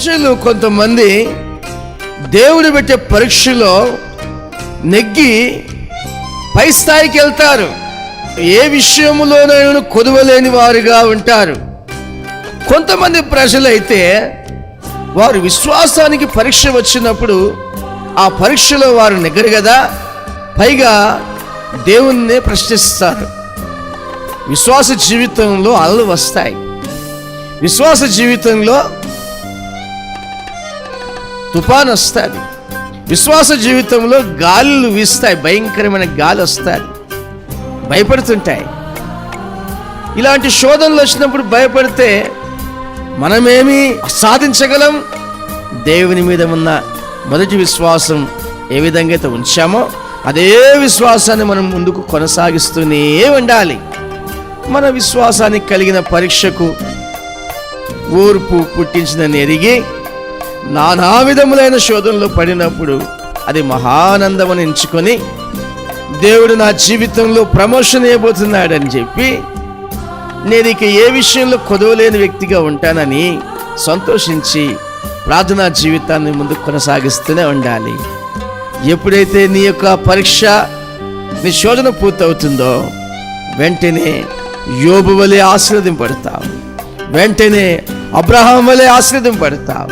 ప్రజలు కొంతమంది దేవుడు పెట్టే పరీక్షలో నెగ్గి పై స్థాయికి వెళ్తారు. ఏ విషయంలోనైనా కొదవలేని వారుగా ఉంటారు. కొంతమంది ప్రజలైతే వారు విశ్వాసానికి పరీక్ష వచ్చినప్పుడు ఆ పరీక్షలో వారు నెగ్గరు కదా? పైగా దేవుణ్ణే ప్రశ్నిస్తారు. విశ్వాస జీవితంలో అలలు వస్తాయి. విశ్వాస జీవితంలో తుఫాన్ వస్తుంది. విశ్వాస జీవితంలో గాలులు వీస్తాయి. భయంకరమైన గాలి వస్తుంది. భయపడుతుంటాయి. ఇలాంటి శోధనలు వచ్చినప్పుడు భయపడితే మనమేమి సాధించగలం? దేవుని మీద ఉన్న మొదటి విశ్వాసం ఏ విధంగా అయితే ఉంచామో అదే విశ్వాసాన్ని మనం ముందుకు కొనసాగిస్తూనే ఉండాలి. మన విశ్వాసానికి కలిగిన పరీక్షకు ఓర్పు పుట్టించిందని ఎరిగి నానా విధములైన శోధనలు పడినప్పుడు అది మహానందమని ఎంచుకొని దేవుడు నా జీవితంలో ప్రమోషన్ ఇవ్వబోతున్నాడని చెప్పి నేను ఇక ఏ విషయంలో కొదవలేని వ్యక్తిగా ఉంటానని సంతోషించి ప్రార్థనా జీవితాన్ని ముందుకు కొనసాగిస్తూనే ఉండాలి. ఎప్పుడైతే నీ యొక్క పరీక్ష నీ శోధన పూర్తవుతుందో వెంటనే యోబు వలె ఆశీర్వదింపడతావు వెంటనే అబ్రహాం వలె ఆశీర్వదింపడతావు